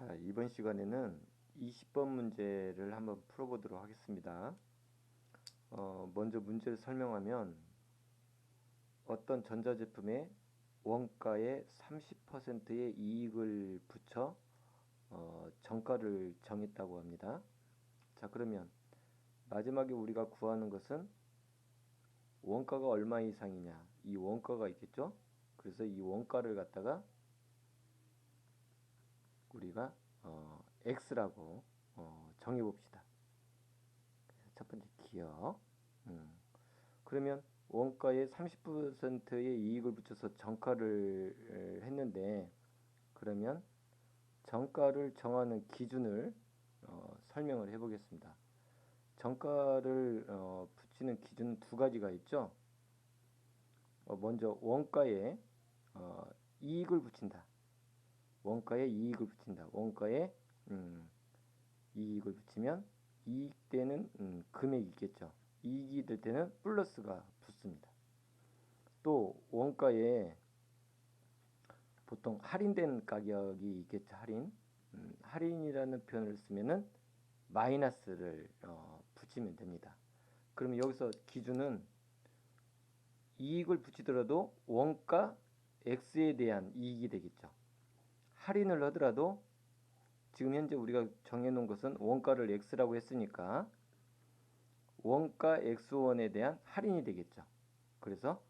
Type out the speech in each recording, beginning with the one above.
자, 이번 시간에는 20번 문제를 한번 풀어보도록 하겠습니다. 어, 먼저 문제를 설명하면 어떤 전자제품에 원가의 30%의 이익을 붙여 어, 정가를 정했다고 합니다. 자, 그러면 마지막에 우리가 구하는 것은 원가가 얼마 이상이냐 이 원가가 있겠죠? 그래서 이 원가를 갖다가 우리가 어, x라고 어, 정해 봅시다. 첫 번째 기억. 음. 그러면 원가에 30%의 이익을 붙여서 정가를 했는데 그러면 정가를 정하는 기준을 어, 설명을 해 보겠습니다. 정가를 어, 붙이는 기준은 두 가지가 있죠. 어, 먼저 원가에 어, 이익을 붙인다. 원가에 이익을 붙인다. 원가에 음, 이익을 붙이면 이익되는 음, 금액이 있겠죠. 이익이 될 때는 플러스가 붙습니다. 또 원가에 보통 할인된 가격이 있겠죠. 할인. 음, 할인이라는 표현을 쓰면은 마이너스를 어, 붙이면 됩니다. 그러면 여기서 기준은 이익을 붙이더라도 원가 X에 대한 이익이 되겠죠. 할인을 하더라도 지금 현재 우리가 정해놓은 것은 원가를 X라고 했으니까 원가 X1에 대한 할인이 되겠죠. 그래서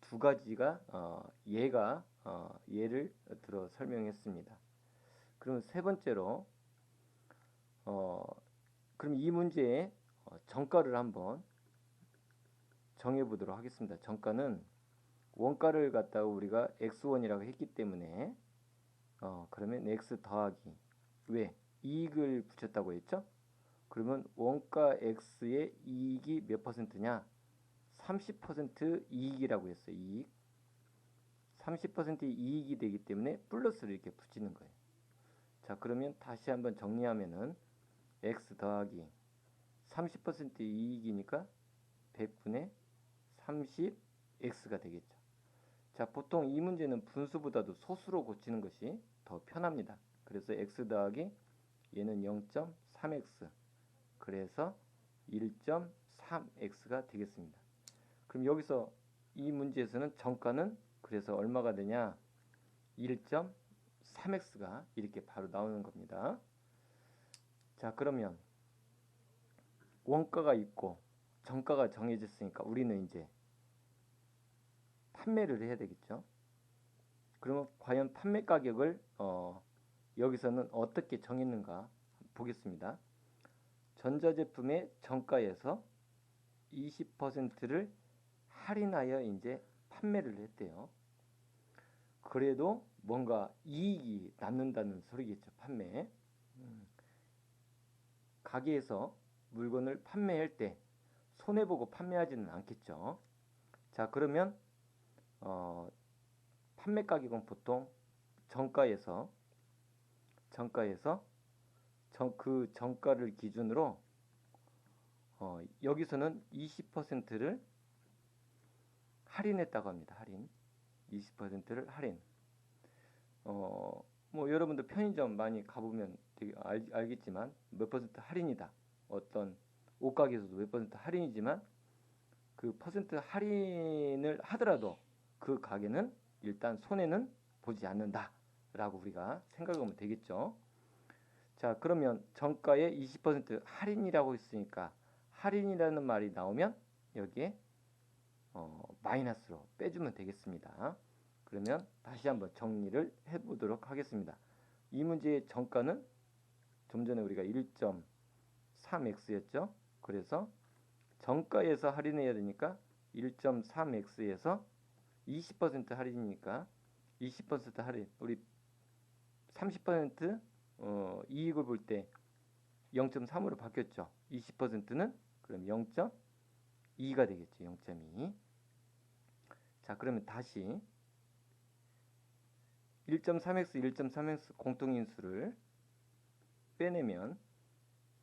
두 가지가 어, 얘가 어, 예를 들어 설명했습니다. 그럼 세 번째로 어, 그럼 이 문제의 어, 정가를 한번 정해 보도록 하겠습니다. 정가는 원가를 갖다가 우리가 X1이라고 했기 때문에 어, 그러면 x 더하기 왜? 이익을 붙였다고 했죠? 그러면 원가 x의 이익이 몇 퍼센트냐? 30% 이익이라고 했어요. 이익. 30% 이익이 되기 때문에 플러스를 이렇게 붙이는 거예요. 자, 그러면 다시 한번 정리하면은 x 더하기 30% 이익이니까 100분의 30x가 되겠죠. 자, 보통 이 문제는 분수보다도 소수로 고치는 것이 더 편합니다. 그래서 x 더하기 얘는 0.3x 그래서 1.3x가 되겠습니다. 그럼 여기서 이 문제에서는 정가는 그래서 얼마가 되냐 1.3x가 이렇게 바로 나오는 겁니다. 자 그러면 원가가 있고 정가가 정해졌으니까 우리는 이제 판매를 해야 되겠죠. 그러면 과연 판매 가격을 어, 여기서는 어떻게 정했는가 보겠습니다. 전자제품의 정가에서 20%를 할인하여 이제 판매를 했대요. 그래도 뭔가 이익이 남는다는 소리겠죠. 판매. 음. 가게에서 물건을 판매할 때 손해보고 판매하지는 않겠죠. 자, 그러면 어, 판매 가격은 보통 정가에서 정가에서 정, 그 정가를 기준으로 어, 여기서는 20%를 할인했다고 합니다. 할인. 20%를 할인. 어, 뭐 여러분들 편의점 많이 가보면 되게 알, 알겠지만 몇 퍼센트 할인이다. 어떤 옷가게에서도 몇 퍼센트 할인이지만 그 퍼센트 할인을 하더라도 그 가게는 일단 손해는 보지 않는다. 라고 우리가 생각하면 되겠죠. 자, 그러면 정가에 20% 할인이라고 했으니까 할인이라는 말이 나오면 여기에 어, 마이너스로 빼주면 되겠습니다. 그러면 다시 한번 정리를 해보도록 하겠습니다. 이 문제의 정가는 좀 전에 우리가 1.3x였죠. 그래서 정가에서 할인해야 되니까 1.3x에서 20% 할인이니까 20% 할인 우리 30% 어, 이익을 볼 때 0.3으로 바뀌었죠. 20%는 그럼 0.2가 되겠죠. 0.2. 자, 그러면 다시 1.3x, 1.3x 공통인수를 빼내면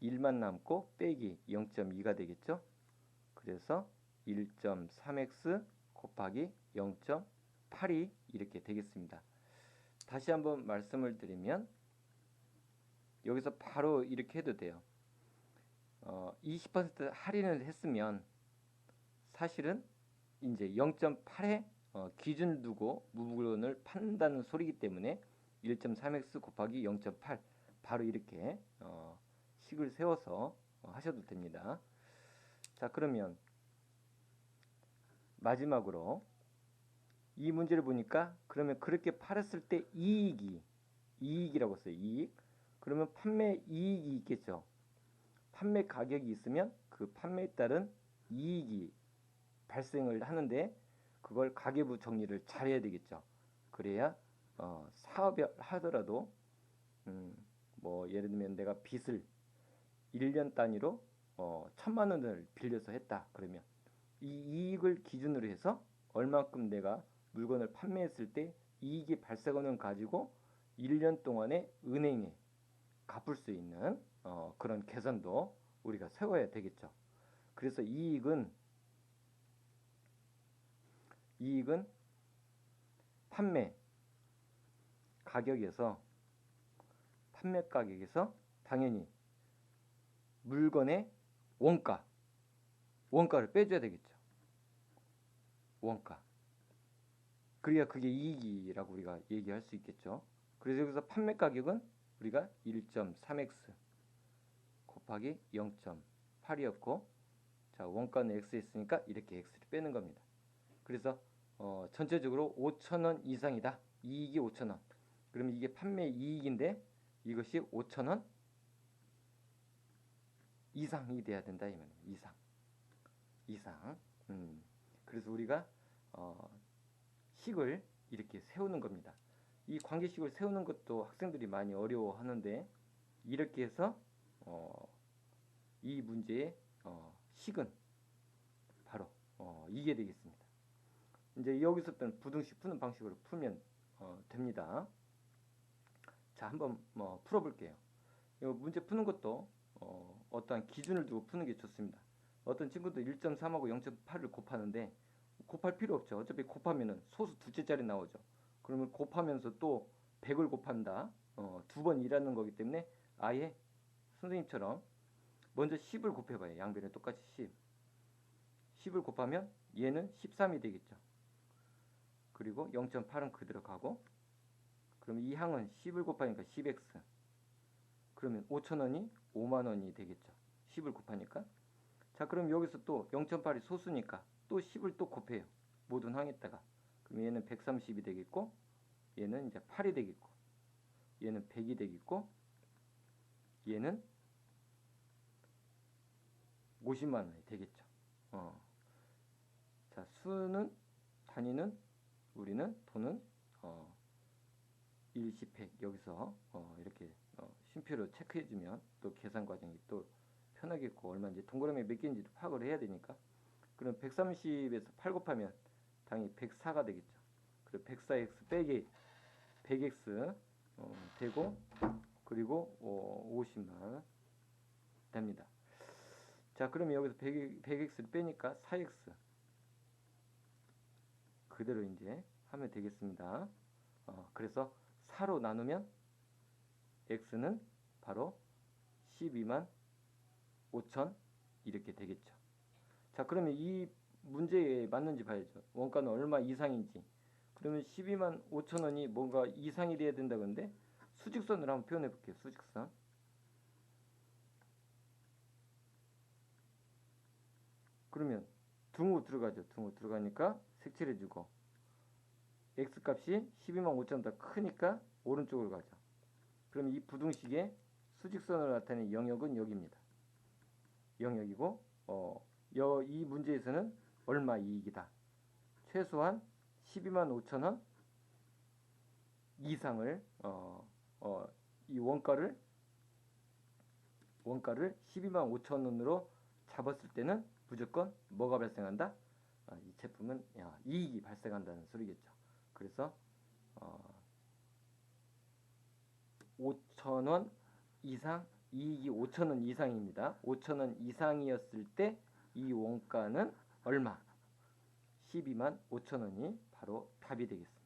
1만 남고 빼기 0.2가 되겠죠. 그래서 1.3x 곱하기 0.82 이렇게 되겠습니다. 다시 한번 말씀을 드리면 여기서 바로 이렇게 해도 돼요. 어, 20% 할인을 했으면 사실은 이제 0.8에 어, 기준을 두고 물건을 판다는 소리이기 때문에 1.3x 곱하기 0.8 바로 이렇게 어, 식을 세워서 어, 하셔도 됩니다. 자 그러면 마지막으로 이 문제를 보니까 그러면 그렇게 팔았을 때 이익이 이익이라고 써요. 이익. 그러면 판매 이익이 있겠죠. 판매 가격이 있으면 그 판매에 따른 이익이 발생을 하는데 그걸 가계부 정리를 잘 해야 되겠죠. 그래야 어, 사업을 하더라도 음, 뭐 예를 들면 내가 빚을 1년 단위로 어, 천만 원을 빌려서 했다. 그러면 이 이익을 기준으로 해서 얼마큼 내가 물건을 판매했을 때 이익이 발생하는 가지고 1년 동안에 은행에 갚을 수 있는 어, 그런 계산도 우리가 세워야 되겠죠. 그래서 이익은 이익은 판매 가격에서 판매 가격에서 당연히 물건의 원가 원가를 빼줘야 되겠죠. 원가. 그래야 그게 이익이라고 우리가 얘기할 수 있겠죠. 그래서 여기서 판매 가격은 우리가 1.3x 곱하기 0.8이었고 자 원가는 x였으니까 이렇게 x를 빼는 겁니다. 그래서 어, 전체적으로 5천원 이상이다. 이익이 5천원. 그러면 이게 판매 이익인데 이것이 5천원 이상이 돼야 된다. 이상. 이상. 음. 그래서 우리가 어, 식을 이렇게 세우는 겁니다. 이 관계식을 세우는 것도 학생들이 많이 어려워하는데 이렇게 해서 어, 이 문제의 어, 식은 바로 어, 이게 되겠습니다. 이제 여기서부터는 부등식 푸는 방식으로 풀면 어, 됩니다. 자, 한번 뭐 풀어볼게요. 이 문제 푸는 것도 어, 어떠한 기준을 두고 푸는 게 좋습니다. 어떤 친구도 1.3하고 0.8을 곱하는데 곱할 필요 없죠. 어차피 곱하면은 소수 둘째 자리 나오죠. 그러면 곱하면서 또 100을 곱한다. 어, 두 번 일하는 거기 때문에 아예 선생님처럼 먼저 10을 곱해봐요. 양변에 똑같이 10. 10을 곱하면 얘는 13이 되겠죠. 그리고 0.8은 그대로 가고 그럼 이 항은 10을 곱하니까 10x 그러면 5천원이 5만원이 되겠죠. 10을 곱하니까 자 그럼 여기서 또 0.8이 소수니까 또 10을 또 곱해요. 모든 항에다가 그럼 얘는 130이 되겠고 얘는 이제 8이 되겠고 얘는 100이 되겠고 얘는 50만 원이 되겠죠. 어. 자 수는 단위는 우리는 돈은 어, 일시팩 여기서 어, 이렇게 어, 쉼표로 체크해주면 또 계산 과정이 또 편하겠고 얼마인지 동그라미 몇 개인지도 파악을 해야 되니까 그럼 130에서 8 곱하면 당연히 104가 되겠죠. 그리고 104x 빼기 100x 어, 되고 그리고 어, 50만 됩니다. 자 그러면 여기서 100, 100x를 빼니까 4x 그대로 이제 하면 되겠습니다. 어, 그래서 4로 나누면 x는 바로 12만 5천 이렇게 되겠죠. 자 그러면 이 문제에 맞는지 봐야죠. 원가는 얼마 이상인지. 그러면 12만 5천 원이 뭔가 이상이 돼야 된다 근데 수직선으로 한번 표현해 볼게요. 수직선. 그러면 등호 들어가죠. 등호 들어가니까 색칠해 주고 x 값이 12만 5천 더 크니까 오른쪽으로 가죠. 그럼 이 부등식의 수직선으로 나타내는 영역은 여기입니다. 영역이고 어, 여, 이 문제에서는 얼마 이익이다. 최소한 12만 5천 원 이상을 어, 어, 이 원가를 원가를 12만 5천 원으로 잡았을 때는 무조건 뭐가 발생한다? 아, 이 제품은 야, 이익이 발생한다는 소리겠죠. 그래서 어, 5천 원 이상 이익이 5천 원 이상입니다. 5천 원 이상이었을 때 이 원가는 얼마? 12만 5천 원이 바로 답이 되겠습니다.